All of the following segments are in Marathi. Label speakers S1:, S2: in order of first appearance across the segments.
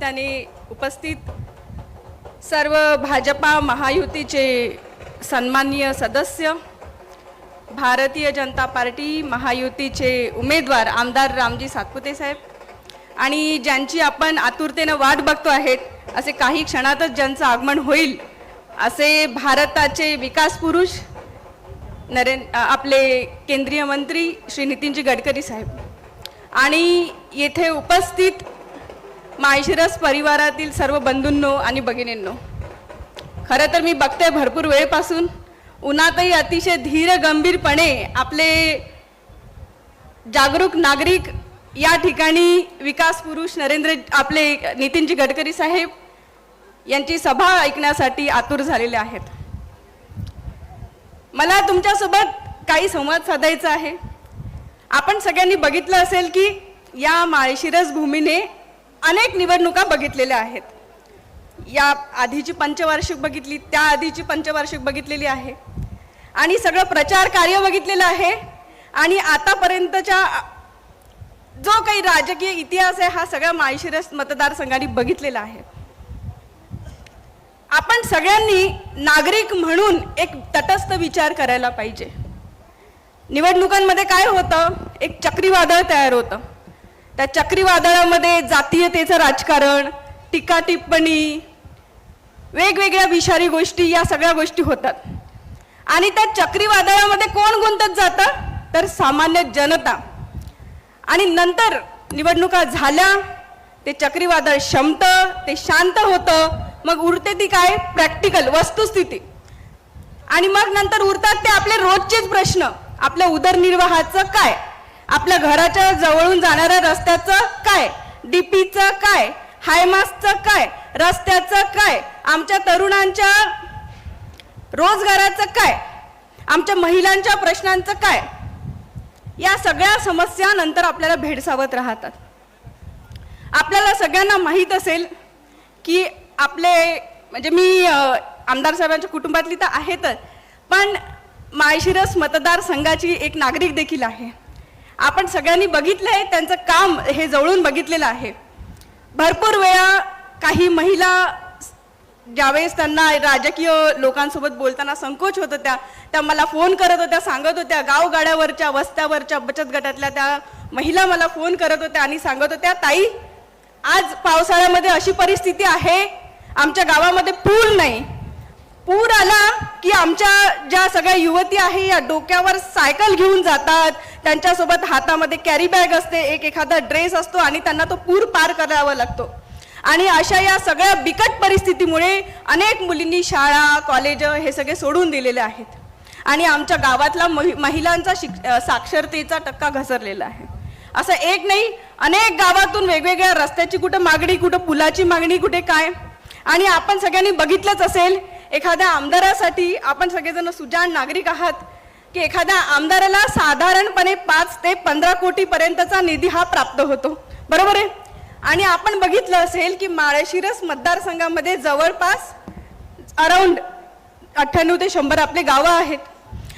S1: त्याने उपस्थित सर्व भाजपा महायुतीचे सन्माननीय सदस्य भारतीय जनता पार्टी महायुतीचे उमेदवार आमदार रामजी सातपुते साहेब आणि ज्यांची आपण आतुरतेनं वाट बघतो आहेत असे काही क्षणातच ज्यांचं आगमन होईल असे भारताचे विकास पुरुष नरेंद्र आपले केंद्रीय मंत्री श्री नितीनजी गडकरी साहेब. आणि येथे उपस्थित माळशिरस परिवारातील सर्व बंधूंनो आणि भगिनींनो खरं तर मी बघते भरपूर वेळपासून उन्हातही अतिशय धीर गंभीरपणे आपले जागरूक नागरिक या ठिकाणी विकास पुरुष नरेंद्र आपले नितीनजी गडकरी साहेब यांची सभा ऐकण्यासाठी आतुर झालेले आहेत. मला तुमच्यासोबत काही संवाद साधायचा आहे. आपण सगळ्यांनी बघितलं असेल की या माळशिरस भूमीने अनेक निवडणुका बघितलेल्या आहेत. या आधीची पंचवार्षिक बघितली त्या आधीची पंचवार्षिक बघितलेली आहे. आणि सगळं प्रचार कार्य बघितलेलं आहे. आणि आतापर्यंतच्या जो काही राजकीय इतिहास आहे हा सगळ्या माळशिरस मतदारसंघाने बघितलेला आहे. आपण सगळ्यांनी नागरिक म्हणून एक तटस्थ विचार करायला पाहिजे. निवडणुकांमध्ये काय होतं? एक चक्रीवादळ तयार होतं. त्या चक्रीवादळामध्ये जातीयतेचं राजकारण टीका टिप्पणी वेगवेगळ्या विषारी गोष्टी या सगळ्या गोष्टी होतात. आणि त्या चक्रीवादळामध्ये कोण गुंतत जातं? तर सामान्य जनता. आणि नंतर निवडणुका झाल्या ते चक्रीवादळ शमतं ते शांत होतं मग उरते ती काय? प्रॅक्टिकल वस्तुस्थिती. आणि मग नंतर उरतात ते आपले रोजचेच प्रश्न. आपल्या उदरनिर्वाहाचं काय? आपल्या घराच्या जवळून जाणाऱ्या रस्त्याचं काय? डीपीचं काय? हायमासचं काय? रस्त्याचं काय? आमच्या तरुणांच्या रोजगाराचं काय? आमच्या महिलांच्या प्रश्नांचं काय? या सगळ्या समस्या नंतर आपल्याला भेडसावत राहतात. आपल्याला सगळ्यांना माहीत असेल की आपले म्हणजे मी आमदार साहेबांच्या कुटुंबातली तर आहेतच पण माळशिरस मतदारसंघाची एक नागरिक देखील आहे. आपण सगळ्यांनी बघितलं आहे त्यांचं काम हे जवळून बघितलेलं आहे. भरपूर वेळा काही महिला ज्यावेळेस त्यांना राजकीय लोकांसोबत बोलताना संकोच होत होत्या त्या मला फोन करत होत्या सांगत होत्या गावगाड्यावरच्या वस्त्यावरच्या बचत गटातल्या त्या महिला मला फोन करत होत्या आणि सांगत होत्या ताई आज पावसाळ्यामध्ये अशी परिस्थिती आहे आमच्या गावामध्ये पूल नाही पूर आला की आमच्या ज्या सगळ्या युवती आहे या डोक्यावर सायकल घेऊन जातात. त्यांच्यासोबत हातामध्ये कॅरी बॅग असते एक एखादा ड्रेस असतो आणि त्यांना तो पूर पार करावा लागतो. आणि अशा या सगळ्या बिकट परिस्थितीमुळे अनेक मुलींनी शाळा कॉलेज हे सगळे सोडून दिलेले आहेत. आणि आमच्या गावातला महि- महिलांचा शिक साक्षरतेचा टक्का घसरलेला आहे. असं एक नाही अनेक गावातून वेगवेगळ्या रस्त्याची कुठं मागणी कुठं पुलाची मागणी कुठे काय? आणि आपण सगळ्यांनी बघितलंच असेल एखाद्या आमदारासाठी आपण सगळेजण सुजाण नागरिक आहात की एखाद्या आमदाराला साधारणपणे पाच ते पंधरा कोटीपर्यंतचा निधी हा प्राप्त होतो. बरोबर आहे? आणि आपण बघितलं असेल की माळशिरस मतदारसंघामध्ये जवळपास अराऊंड अठ्ठ्याण्णव ते शंभर आपले गावं आहेत.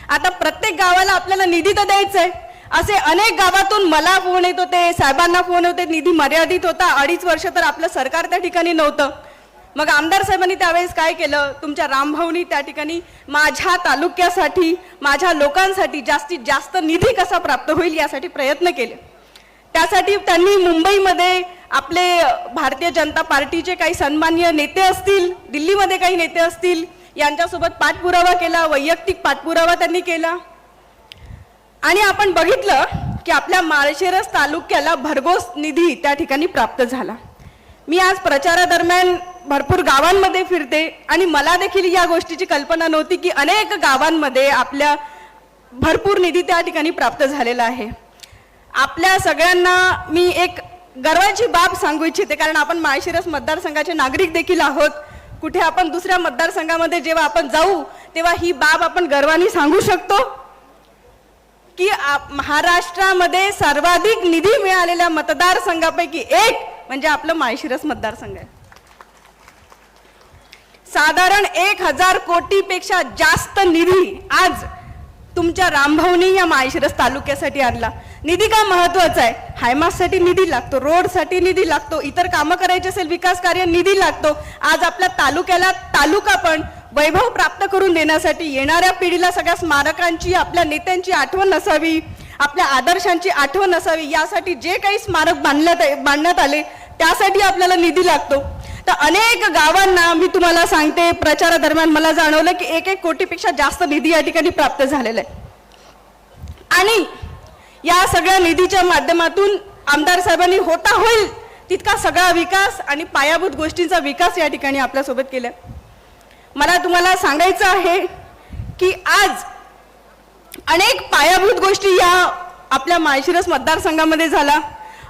S1: आता प्रत्येक गावाला आपल्याला निधी तर द्यायचा आहे असे अनेक गावातून मला फोन येत होते साहेबांना फोन होते निधी मर्यादित होता. अडीच वर्ष तर आपलं सरकार त्या ठिकाणी नव्हतं. मग आमदार साहेबांनी त्यावेळेस काय केलं? तुमच्या रामभाऊनी त्या ठिकाणी माझ्या तालुक्यासाठी माझ्या लोकांसाठी जास्तीत जास्त निधी कसा प्राप्त होईल यासाठी प्रयत्न केले. त्यासाठी त्यांनी मुंबईमध्ये आपले भारतीय जनता पार्टीचे काही सन्मान्य नेते असतील दिल्लीमध्ये काही नेते असतील यांच्यासोबत पाठपुरावा केला वैयक्तिक पाठपुरावा त्यांनी केला. आणि आपण बघितलं की आपल्या माळशिरस तालुक्याला भरघोस निधी त्या ठिकाणी प्राप्त झाला. मी आज प्रचारादरम्यान भरपूर गावांमध्ये फिरते आणि मला देखील या गोष्टीची कल्पना नव्हती की अनेक गावांमध्ये आपल्या भरपूर निधी त्या ठिकाणी प्राप्त झालेला आहे. आपल्या सगळ्यांना मी एक गर्वाची बाब सांगू इच्छिते कारण आपण माळशिरस मतदारसंघाचे नागरिक देखील आहोत. कुठे आपण दुसऱ्या मतदारसंघामध्ये जेव्हा आपण जाऊ तेव्हा ही बाब आपण गर्वाने सांगू शकतो की आप- महाराष्ट्रामध्ये सर्वाधिक निधी मिळालेल्या मतदारसंघापैकी एक म्हणजे आपलं माळशिरस मतदारसंघ आहे. साधारण एक हजार कोटीपेक्षा जास्त निधी आज तुमच्या रामभाऊनी या माळशिरस तालुक्यासाठी आणला. निधी का महत्त्वाचा आहे? हायमाससाठी निधी लागतो रोडसाठी निधी लागतो इतर कामं करायची असेल विकास कार्य निधी लागतो. आज आपल्या तालुक्याला तालुका पण वैभव प्राप्त करून देण्यासाठी येणाऱ्या पिढीला सगळ्या स्मारकांची आपल्या नेत्यांची आठवण असावी आपल्या आदर्शांची आठवण असावी यासाठी जे काही स्मारक बांधण्यात बांधण्यात आले त्यासाठी आपल्याला निधी लागतो. तर अनेक गावांना मी तुम्हाला सांगते प्रचारादरम्यान मला जाणवलं की एक एक कोटीपेक्षा जास्त निधी या ठिकाणी प्राप्त झालेला आहे आणि या सगळ्या निधीच्या माध्यमातून आमदार साहेबांनी होता होईल तितका सगळा विकास आणि पायाभूत गोष्टींचा विकास या ठिकाणी आपल्यासोबत केला मला तुम्हाला सांगायचं आहे की आज अनेक पायाभूत गोष्टी या आपल्या माळशिरस मतदारसंघामध्ये झाला.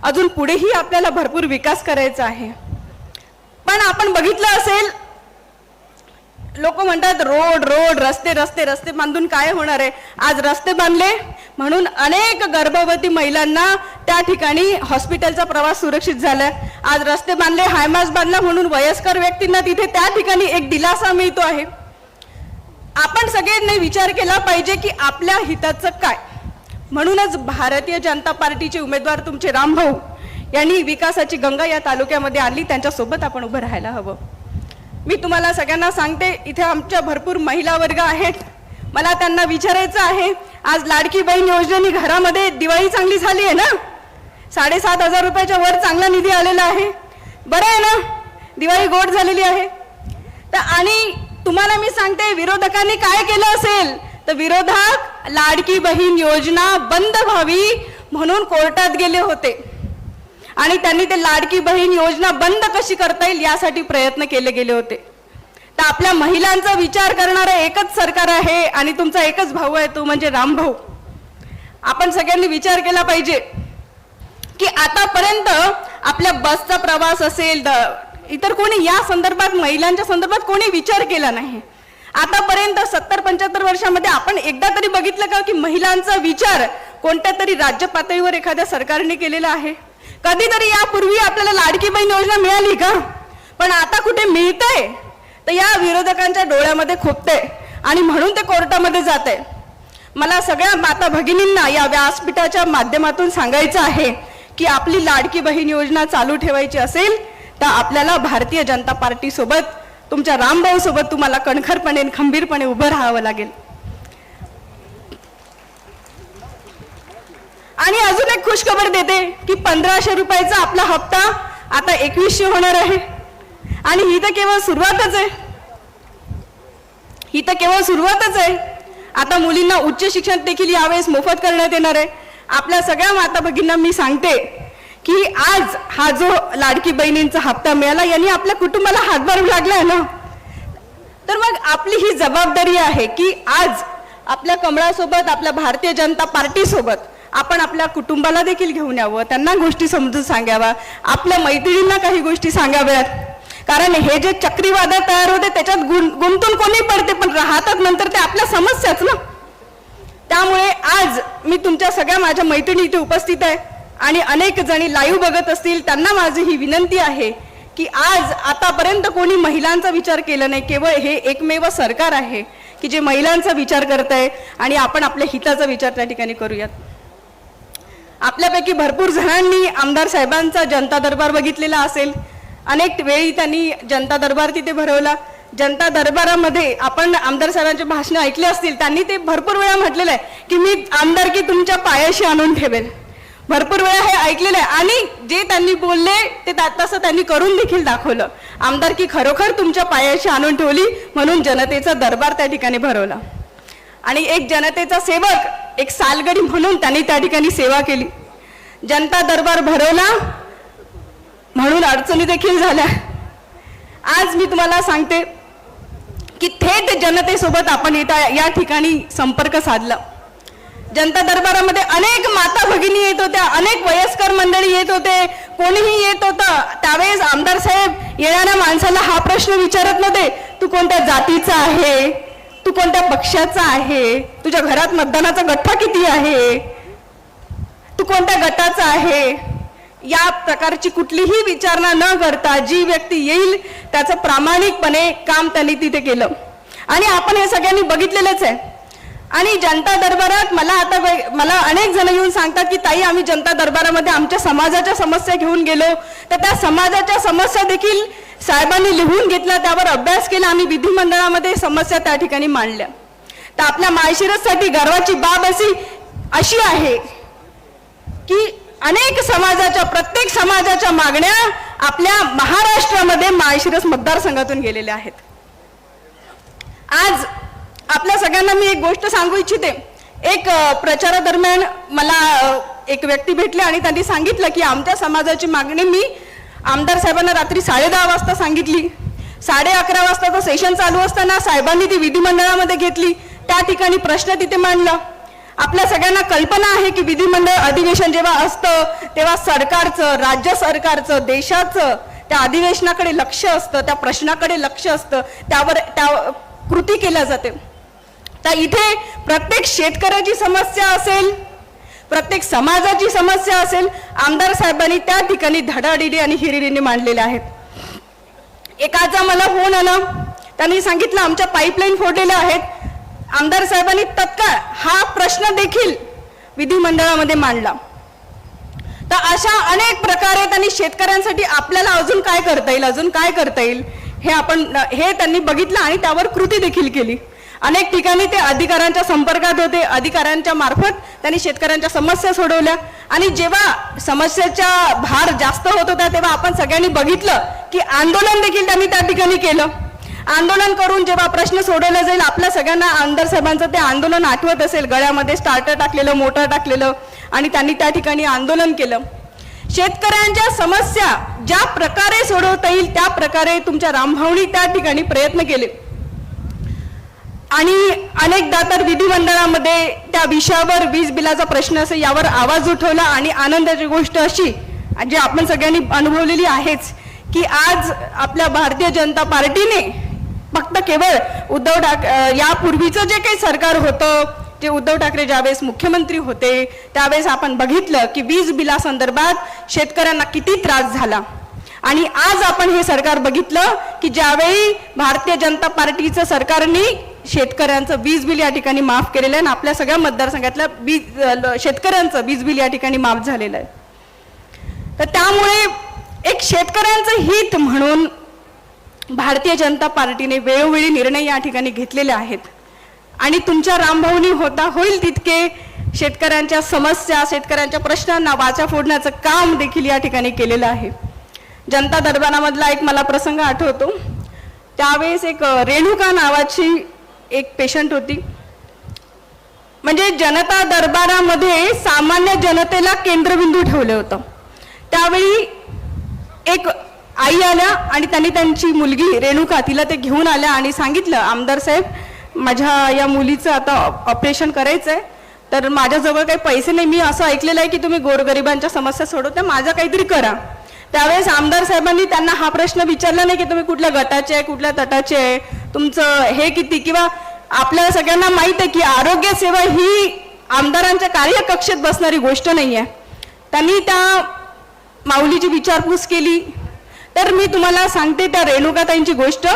S1: अजून पुढेही आपल्याला भरपूर विकास करायचा आहे. पण आपण बघितलं असेल लोक म्हणतात रोड रोड रस्ते रस्ते रस्ते बांधून काय होणार आहे? आज रस्ते बांधले. म्हणून अनेक गर्भवती महिलांना त्या ठिकाणी हॉस्पिटलचा प्रवास सुरक्षित झालाय. आज रस्ते बांधले हायमास बांधला म्हणून वयस्कर व्यक्तींना तिथे त्या ठिकाणी एक दिलासा मिळतो आहे. आपण सगळ्यांनी विचार केला पाहिजे की आपल्या हिताचं काय? म्हणूनच भारतीय जनता पार्टीचे उमेदवार तुमचे रामभाऊ यांनी विकासाची गंगा या तालुक्यामध्ये आणली. त्यांच्यासोबत आपण उभं राहायला हवं. मी तुम्हाला सगळ्यांना सांगते इथे आमच्या भरपूर महिला वर्ग आहेत. मला त्यांना विचारायचं आहे आज लाडकी बहीण योजनेने घरामध्ये दिवाळी चांगली झाली आहे ना? साडेसात हजार रुपयाच्या वर चांगला निधी आलेला आहे. बरं आहे ना? दिवाळी गोड झालेली आहे. तर आणि तुम्हाला मी सांगते विरोधकांनी काय केलं असेल? तर विरोधक लाडकी बहीण योजना बंद व्हावी म्हणून कोर्टात गेले होते. आणि त्यांनी ते लाडकी बहीण योजना बंद कशी करता येईल यासाठी प्रयत्न केले गेले होते. तर आपल्या महिलांचा विचार करणारं एकच सरकार आहे आणि तुमचा एकच भाऊ आहे तो म्हणजे रामभाऊ आपण सगळ्यांनी विचार केला पाहिजे की आतापर्यंत आपल्या बसचा प्रवास असेल द- इतर कोणी या संदर्भात महिलांच्या संदर्भात कोणी विचार केला नाही. आतापर्यंत सत्तर पंच्याहत्तर वर्षामध्ये आपण एकदा तरी बघितलं का की महिलांचा विचार कोणत्या तरी राज्य पातळीवर एखाद्या सरकारने केलेला आहे? कधीतरी यापूर्वी आपल्याला लाडकी बहीण योजना मिळाली का? पण आता कुठे मिळते तर या विरोधकांच्या डोळ्यामध्ये खोपते. आणि म्हणून ते कोर्टामध्ये जात मला सगळ्या माता भगिनींना या व्यासपीठाच्या माध्यमातून सांगायचं आहे की आपली लाडकी बहीण योजना चालू ठेवायची असेल तर आपल्याला भारतीय जनता पार्टीसोबत तुमच्या रामभाऊसोबत तुम्हाला कणखरपणे खंबीरपणे उभं राहावं लागेल. आणि अजून एक खुशखबर देते की पंधराशे रुपयाचा आपला हप्ता आता एकवीसशे होणार आहे. आणि ही तर केवळ सुरुवातच आहे. ही तर केवळ सुरुवातच आहे. आता मुलींना उच्च शिक्षण देखील यावेळेस मोफत करण्यात येणार आहे. आपल्या सगळ्या माता भगिनींना मी सांगते की आज हा जो लाडकी बहिणींचा हप्ता मिळाला यांनी आपल्या कुटुंबाला हातभार आहे ना? तर मग आपली ही जबाबदारी आहे की आज आपल्या कमळासोबत आपल्या भारतीय जनता पार्टीसोबत आपण आपल्या कुटुंबाला देखील घेऊन यावं त्यांना गोष्टी समजून सांगाव्या आपल्या मैत्रिणींना काही गोष्टी सांगाव्यात. कारण हे जे चक्रीवादळ तयार होते त्याच्यात गुंतून कोणी पडते पण राहतात नंतर ते आपल्या समस्याच ना. त्यामुळे आज मी तुमच्या सगळ्या माझ्या मैत्रिणी इथे उपस्थित आहे आणि अनेक जणी लाईव्ह बघत असतील त्यांना माझी ही विनंती आहे की आज आतापर्यंत कोणी महिलांचा विचार केला नाही केवळ हे एकमेव सरकार आहे की जे महिलांचा विचार करत आहे आणि आपण आपल्या हिताचा विचार त्या ठिकाणी करूयात. आपल्यापैकी भरपूर जणांनी आमदार साहेबांचा जनता दरबार बघितलेला असेल. अनेक वेळी त्यांनी जनता दरबार तिथे भरवला. जनता दरबारामध्ये आपण आमदार साहेबांचे भाषणं ऐकले असतील त्यांनी ते भरपूर वेळा म्हटलेलं आहे की मी आमदारकी तुमच्या पायाशी आणून ठेवेल भरपूर वेळा हे ऐकलेलं आहे आणि जे त्यांनी बोलले ते तसं त्यांनी करून देखील दाखवलं. आमदारकी खरोखर तुमच्या पायाशी आणून ठेवली म्हणून जनतेचा दरबार त्या ठिकाणी भरवला. आणि एक जनतेचा सेवक एक सालगडी म्हणून त्यांनी त्या ठिकाणी सेवा केली. जनता दरबार भरवला म्हणून अडचणी देखील झाल्या. आज मी तुम्हाला सांगते की थेट जनतेसोबत आपण इथं या ठिकाणी संपर्क साधला. जनता दरबारामध्ये अनेक माता भगिनी येत होत्या अनेक वयस्कर मंडळी येत होते कोणीही येत होतं. त्यावेळेस आमदार साहेब येणाऱ्या माणसाला हा प्रश्न विचारत नव्हते तू कोणत्या जातीचा आहे? तू कोणत्या पक्षाचा आहे? तुझ्या घरात मतदानाचा गठ्ठा किती आहे? तू कोणत्या गटाचा आहे? या प्रकारची कुठलीही विचारणा न करता जी व्यक्ती येईल त्याचं प्रामाणिकपणे काम त्यांनी तिथे केलं. आणि आपण हे सगळ्यांनी बघितलेलंच आहे. आणि जनता दरबारात मला आता वे- मला अनेक जण येऊन सांगतात की ताई आम्ही जनता दरबारामध्ये आमच्या समाजाच्या समस्या घेऊन गेलो. तर त्या समाजाच्या समस्या देखील साहेबांनी लिहून घेतला त्यावर अभ्यास केला आम्ही विधिमंडळामध्ये समस्या त्या ठिकाणी मांडल्या. तर आपल्या माळशिरससाठी गर्वाची बाब अशी अशी आहे की अनेक समाजाच्या प्रत्येक समाजाच्या मागण्या आपल्या महाराष्ट्रामध्ये माळशिरस मतदारसंघातून गेलेल्या आहेत. आज आपल्या सगळ्यांना मी एक गोष्ट सांगू इच्छिते. एक प्रचारादरम्यान मला एक व्यक्ती भेटले आणि त्यांनी सांगितलं की आमच्या समाजाची मागणी मी आमदार साहेबांना रात्री साडे दहा वाजता सांगितली. साडे अकरा वाजता तो सेशन चालू असताना साहेबांनी ती विधिमंडळामध्ये घेतली. त्या ठिकाणी प्रश्न तिथे मांडला. आपल्या सगळ्यांना कल्पना आहे की विधिमंडळ अधिवेशन जेव्हा असतं तेव्हा सरकारचं राज्य सरकारचं देशाचं त्या अधिवेशनाकडे लक्ष असतं त्या प्रश्नाकडे लक्ष असतं. त्यावर त्या कृती केल्या जाते. तर इथे प्रत्येक शेतकऱ्याची समस्या असेल प्रत्येक समाजाची समस्या असेल आमदार साहेबांनी त्या ठिकाणी धडाडिडी आणि हिरिरीने मांडलेल्या आहेत. एकाचा मला फोन आला. त्यांनी सांगितलं आमच्या पाईपलाईन फोडलेल्या आहेत. आमदार साहेबांनी तत्काळ हा प्रश्न देखील विधिमंडळामध्ये मांडला. तर अशा अनेक प्रकारे त्यांनी शेतकऱ्यांसाठी आपल्याला अजून काय करता येईल अजून काय करता येईल हे आपण हे त्यांनी बघितलं आणि त्यावर कृती देखील केली. अनेक ठिकाणी ते अधिकाऱ्यांच्या संपर्कात होते. अधिकाऱ्यांच्या मार्फत त्यांनी शेतकऱ्यांच्या समस्या सोडवल्या. आणि जेव्हा समस्याचा भार जास्त होत होता तेव्हा आपण सगळ्यांनी बघितलं की आंदोलन देखील त्यांनी त्या ठिकाणी केलं. आंदोलन करून जेव्हा प्रश्न सोडवला जाईल आपल्या सगळ्यांना आमदार साहेबांचं ते आंदोलन आठवत असेल. गळ्यामध्ये स्टार्टर टाकलेलं मोटर टाकलेलं आणि त्यांनी त्या ठिकाणी आंदोलन केलं. शेतकऱ्यांच्या समस्या ज्या प्रकारे सोडवता येईल त्या प्रकारे तुमच्या रामभावनी त्या ठिकाणी प्रयत्न केले. आणि अनेकदा तर विधिमंडळामध्ये त्या विषयावर वीज बिलाचा प्रश्न असेल यावर आवाज उठवला आणि आनंदाची गोष्ट अशी जी आपण सगळ्यांनी अनुभवलेली आहेच की आज आपल्या भारतीय जनता पार्टीने फक्त केवळ उद्धव ठाक यापूर्वीचं जे काही सरकार होतं जे उद्धव ठाकरे ज्यावेळेस मुख्यमंत्री होते त्यावेळेस आपण बघितलं की वीज बिलासंदर्भात शेतकऱ्यांना किती त्रास झाला. आणि आज आपण हे सरकार बघितलं की ज्यावेळी भारतीय जनता पार्टीचं सरकारने शेतकऱ्यांचं वीज बिल या ठिकाणी माफ केलेलं आहे आणि आपल्या सगळ्या मतदारसंघातल्या वीज शेतकऱ्यांचं वीज बिल या ठिकाणी माफ झालेलं आहे. तर त्यामुळे एक शेतकऱ्यांचं हित म्हणून भारतीय जनता पार्टीने वेळोवेळी निर्णय या ठिकाणी घेतलेले आहेत. आणि तुमच्या रामभाऊनी होता होईल तितके शेतकऱ्यांच्या समस्या शेतकऱ्यांच्या प्रश्नांना वाचा फोडण्याचं काम देखील या ठिकाणी केलेलं आहे. जनता दरबारामधला एक मला प्रसंग आठवतो. त्यावेळेस एक रेणुका नावाची एक पेशंट होती. म्हणजे जनता दरबारामध्ये सामान्य जनतेला केंद्रबिंदू ठेवलं होतं. त्यावेळी एक आई आल्या आणि त्यांनी त्यांची मुलगी रेणुका तिला ते घेऊन आल्या आणि सांगितलं आमदार साहेब माझ्या या मुलीचं आता ऑपरेशन करायचं आहे तर माझ्याजवळ काही पैसे नाही. मी असं ऐकलेलं आहे की तुम्ही गोरगरिबांच्या समस्या सोडवता माझं काहीतरी करा. त्यावेळेस आमदार साहेबांनी त्यांना हा प्रश्न विचारला नाही की तुम्ही कुठल्या गटाचे आहे कुठल्या तटाचे आहे. तुमचं हे किती? किंवा आपल्या सगळ्यांना माहीत आहे की आरोग्य सेवा ही आमदारांच्या कार्यकक्षेत बसणारी गोष्ट नाही आहे त्यांनी त्या माऊलीची विचारपूस केली. तर मी तुम्हाला सांगते त्या रेणुकाताईंची गोष्ट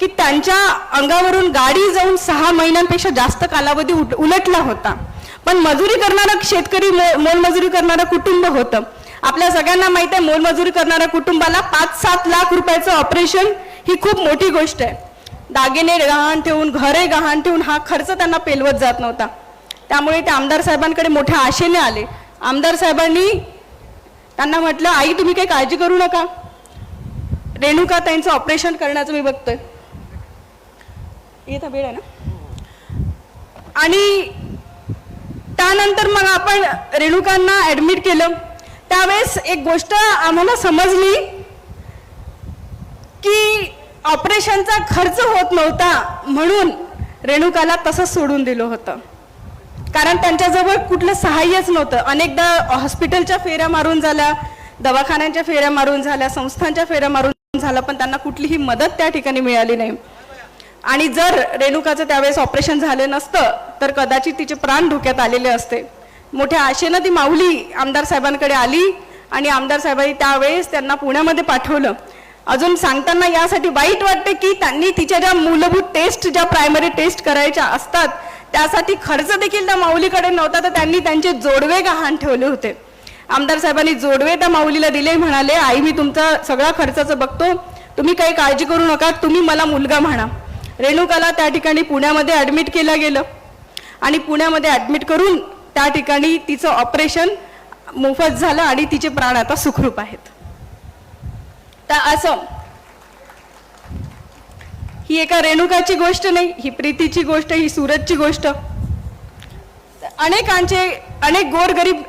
S1: की त्यांच्या अंगावरून गाडी जाऊन सहा महिन्यांपेक्षा जास्त कालावधी उट- उलटला होता. पण मजुरी करणारं शेतकरी मो- मोलमजुरी करणारं कुटुंब होतं. आपल्या सगळ्यांना माहीत आहे मोलमजुरी करणाऱ्या कुटुंबाला पाच सात लाख रुपयाचं ऑपरेशन ही खूप मोठी गोष्ट आहे. दागिने गहाण ठेवून घरे गहाण ठेवून हा खर्च त्यांना पेलवत जात नव्हता. त्यामुळे ते आमदार साहेबांकडे मोठ्या आशेने आले. आमदार साहेबांनी त्यांना म्हटलं आई तुम्ही काही काळजी करू नका. रेणुका त्यांचं ऑपरेशन करण्याचं मी बघतोय. येत वेळ आहे ना? आणि त्यानंतर मग आपण रेणुकांना ऍडमिट केलं. त्यावेळेस एक गोष्ट आम्हाला समजली की ऑपरेशनचा खर्च होत नव्हता म्हणून रेणुकाला तसंच सोडून दिलं होतं. कारण त्यांच्याजवळ कुठलं सहाय्यच नव्हतं. अनेकदा हॉस्पिटलच्या फेऱ्या मारून झाल्या दवाखान्यांच्या फेऱ्या मारून झाल्या संस्थांच्या फेऱ्या मारून झाल्या पण त्यांना कुठलीही मदत त्या ठिकाणी मिळाली नाही. आणि जर रेणुकाचं त्यावेळेस ऑपरेशन झालं नसतं तर कदाचित तिचे प्राण धोक्यात आलेले असते. मोठ्या आशेनं ती माऊली आमदार साहेबांकडे आली आणि आमदार साहेबांनी त्यावेळेस त्यांना पुण्यामध्ये पाठवलं. अजून सांगताना यासाठी वाईट वाटते की त्यांनी तिच्या ज्या मूलभूत टेस्ट ज्या प्रायमरी टेस्ट करायच्या असतात त्यासाठी खर्च देखील त्या माऊलीकडे नव्हता तर त्यांनी त्यांचे जोडवे गहाण ठेवले होते. आमदार साहेबांनी जोडवे त्या माऊलीला दिले म्हणाले आई मी तुमचा सगळा खर्चाचं बघतो तुम्ही काही काळजी करू नका तुम्ही मला मुलगा म्हणा. रेणुकाला त्या ठिकाणी पुण्यामध्ये ॲडमिट केलं गेलं. आणि पुण्यामध्ये ॲडमिट करून त्या ठिकाणी तिचं ऑपरेशन मोफत झालं आणि तिचे प्राण आता सुखरूप आहेत. तर असं. ही एका रेणुकाची गोष्ट नाही ही प्रीतीची गोष्ट ही सूरजची गोष्ट. अनेकांचे अनेक गोरगरीब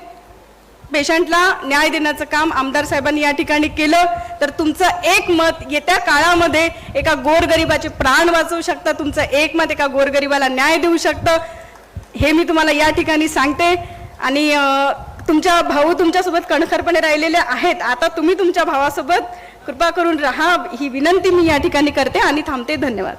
S1: पेशंटला न्याय देण्याचं काम आमदार साहेबांनी या ठिकाणी केलं. तर तुमचं एक मत येत्या काळामध्ये एका गोरगरिबाचे प्राण वाचवू शकतं तुमचं एक मत एका गोरगरिबाला न्याय देऊ शकतं हे मी तुम्हाला या ठिकाणी सांगते. आणि तुमच्या भाऊ तुमच्यासोबत कणखरपणे राहिलेले आहेत. आता तुम्ही तुमच्या भावासोबत कृपा करून राहा. ही विनंती मी या ठिकाणी करते आणि थांबते. धन्यवाद.